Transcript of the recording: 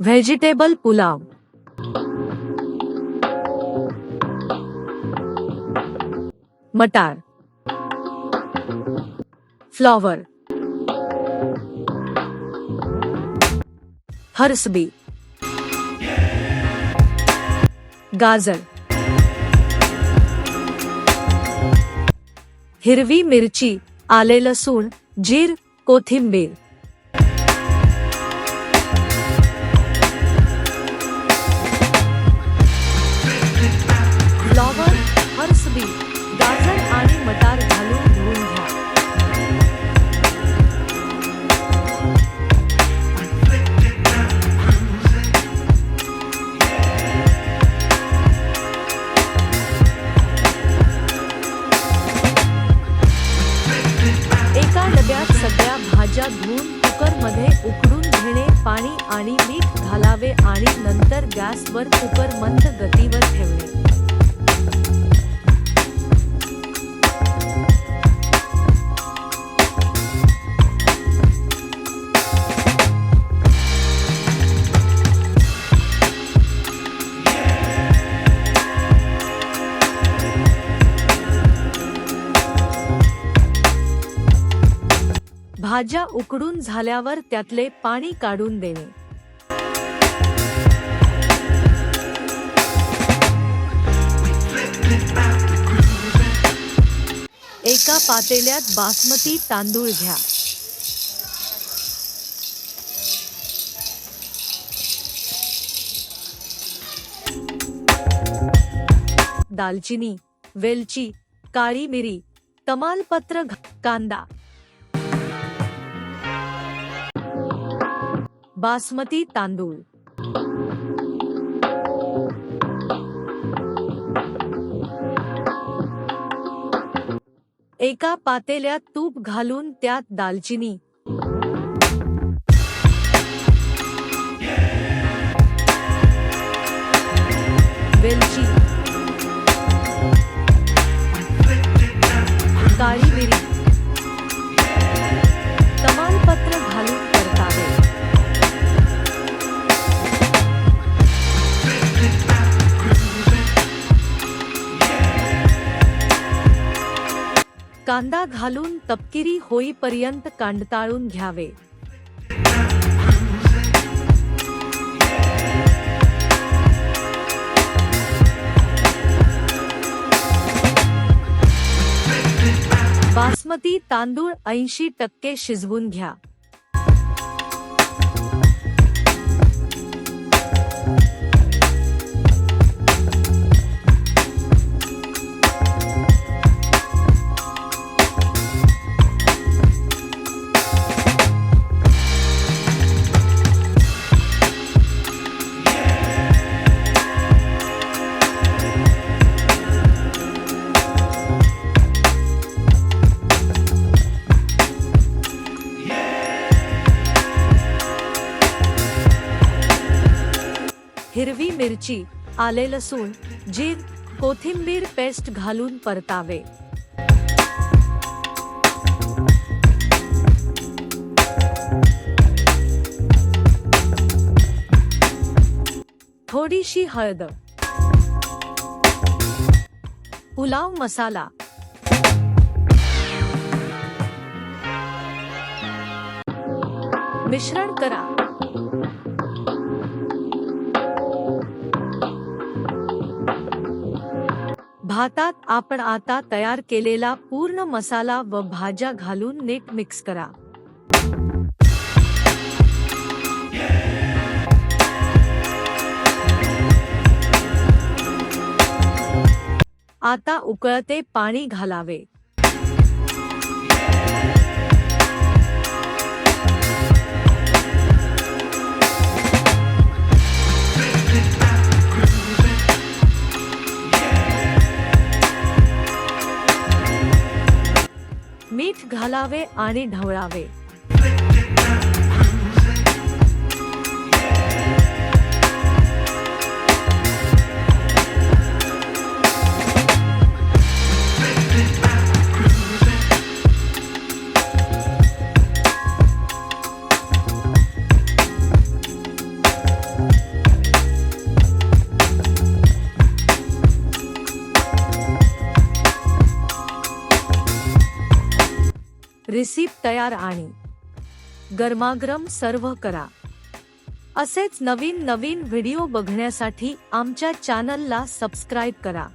Vegetable pulao. मटार। Flower. फरसबी गाजर। हिरवी मिरची आले लसूण जीर कोथिंबीर। धुवून कुकरमध्ये उकडून घेणे पाणी आणि मीठ घालावे आणि नंतर गॅसवर कुकर मंद गतीवर ठेवणे. भाज्या उकडून झाल्यावर त्यातले पाणी काढून देणे. एका पातेल्यात बासमती तांदूळ घ्या. दालचिनी वेलची काळी मिरी तमालपत्र घ- कांदा. बासमती तांदूळ. एका पातेल्यात तूप घालून त्यात दालचिनी. वेलची. काळी मिरी. कांदा घालून तपकिरी होईपर्यंत कांडताळून घ्यावे. बासमती तांदूळ ऐंशी टक्के शिजवून घ्या. हिरवी मिरची आले लसूण जीर कोथिंबीर पेस्ट घालून परतावे. थोडीशी हळद. पुलाव मसाला. मिश्रण करा. भातात आपण आता तयार केलेला पूर्ण मसाला व भाज्या घालून नीट मिक्स करा. आता उकळते पाणी घालावे. घालावे आणि ढवळावे. रिसिप्ट तयार आणि गरमागरम सर्व्ह करा. असेच नवीन नवीन व्हिडिओ बघण्यासाठी आमच्या चॅनलला सबस्क्राईब करा.